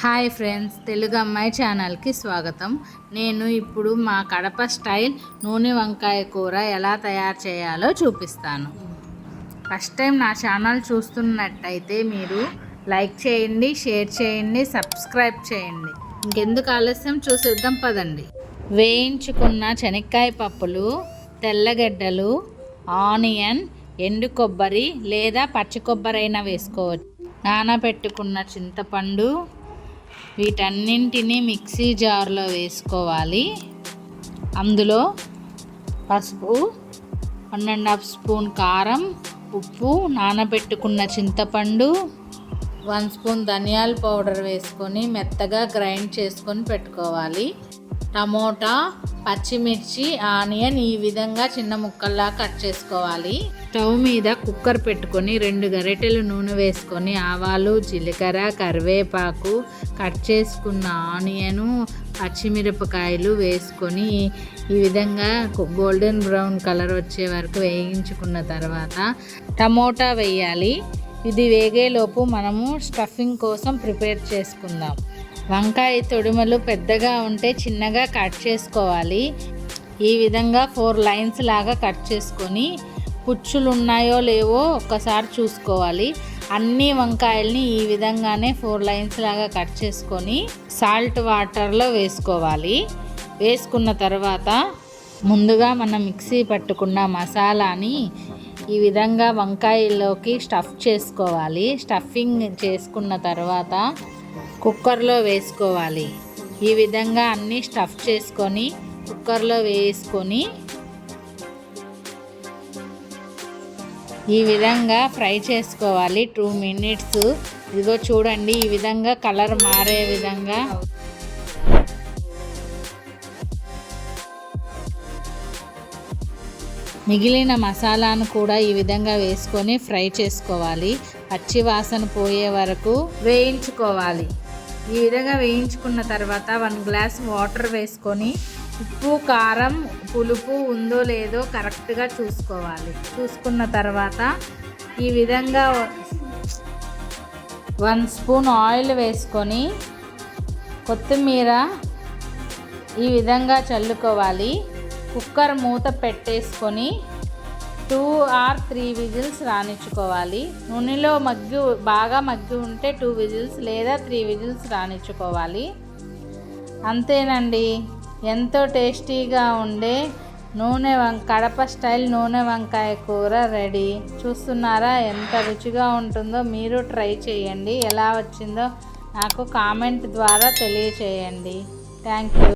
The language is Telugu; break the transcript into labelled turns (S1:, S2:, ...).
S1: హాయ్ ఫ్రెండ్స్ తెలుగు అమ్మాయి ఛానల్కి స్వాగతం. నేను ఇప్పుడు మా కడప స్టైల్ నూనె వంకాయ కూర ఎలా తయారు చేయాలో చూపిస్తాను. ఫస్ట్ టైం నా ఛానల్ చూస్తున్నట్టయితే మీరు లైక్ చేయండి షేర్ చేయండి సబ్స్క్రైబ్ చేయండి. ఇంకెందుకు ఆలస్యం? చూసేద్దాం పదండి. వేయించుకున్న శనక్కాయ పప్పులు తెల్లగడ్డలు ఆనియన్ ఎండు కొబ్బరి లేదా పచ్చి కొబ్బరి అయినా వేసుకోవచ్చు. నానబెట్టుకున్న చింతపండు వీటన్నింటినీ మిక్సీ జార్లో వేసుకోవాలి. అందులో పసుపు వన్ అండ్ హాఫ్ స్పూన్ కారం ఉప్పు నానబెట్టుకున్న చింతపండు వన్ స్పూన్ ధనియాల పౌడర్ వేసుకొని మెత్తగా గ్రైండ్ చేసుకొని పెట్టుకోవాలి. టమోటా పచ్చిమిర్చి ఆనియన్ ఈ విధంగా చిన్న ముక్కల్లా కట్ చేసుకోవాలి. స్టవ్ మీద కుక్కర్ పెట్టుకొని రెండు గరిటెలు నూనె వేసుకొని ఆవాలు జీలకర్ర కరివేపాకు కట్ చేసుకున్న ఆనియను పచ్చిమిరపకాయలు వేసుకొని ఈ విధంగా గోల్డెన్ బ్రౌన్ కలర్ వచ్చే వరకు వేయించుకున్న తర్వాత టమోటా వేయాలి. ఇది వేగేలోపు మనము స్టఫింగ్ కోసం ప్రిపేర్ చేసుకుందాం. వంకాయ తొడుమలు పెద్దగా ఉంటే చిన్నగా కట్ చేసుకోవాలి. ఈ విధంగా ఫోర్ లైన్స్ లాగా కట్ చేసుకొని పుచ్చులు ఉన్నాయో లేవో ఒక్కసారి చూసుకోవాలి. అన్ని వంకాయల్ని ఈ విధంగానే ఫోర్ లైన్స్ లాగా కట్ చేసుకొని సాల్ట్ వాటర్లో వేసుకోవాలి. వేసుకున్న తర్వాత ముందుగా మనం మిక్సీ పట్టుకున్న మసాలాని ఈ విధంగా వంకాయల్లోకి స్టఫ్ చేసుకోవాలి. స్టఫింగ్ చేసుకున్న తర్వాత కుక్కర్లో వేసుకోవాలి. ఈ విధంగా అన్నీ స్టఫ్ చేసుకొని కుక్కర్లో వేసుకొని ఈ విధంగా ఫ్రై చేసుకోవాలి. Two minutes. ఇదిగో చూడండి ఈ విధంగా కలర్ మారే విధంగా. మిగిలిన మసాలాను కూడా ఈ విధంగా వేసుకొని ఫ్రై చేసుకోవాలి. పచ్చి వాసన పోయే వరకు వేయించుకోవాలి. ఈ విధంగా వేయించుకున్న తర్వాత వన్ గ్లాస్ వాటర్ వేసుకొని ఉప్పు కారం పులుపు ఉందో లేదో కరెక్ట్గా చూసుకోవాలి. చూసుకున్న తర్వాత ఈ విధంగా వన్ స్పూన్ ఆయిల్ వేసుకొని కొత్తిమీర ఈ విధంగా చల్లుకోవాలి. కుక్కర్ మూత పెట్టేసుకొని టూ ఆర్ త్రీ విజిల్స్ రానిచ్చుకోవాలి నూనెలో మగ్గి బాగా మగ్గి ఉంటే టూ విజిల్స్ లేదా త్రీ విజిల్స్ రానిచ్చుకోవాలి అంతేనండి. ఎంతో టేస్టీగా ఉండే నూనె వంక కడప స్టైల్ నూనె వంకాయ కూర రెడీ. చూస్తున్నారా ఎంత రుచిగా ఉంటుందో మీరు ట్రై చేయండి. ఎలా వచ్చిందో నాకు కామెంట్ ద్వారా తెలియచేయండి. Thank you.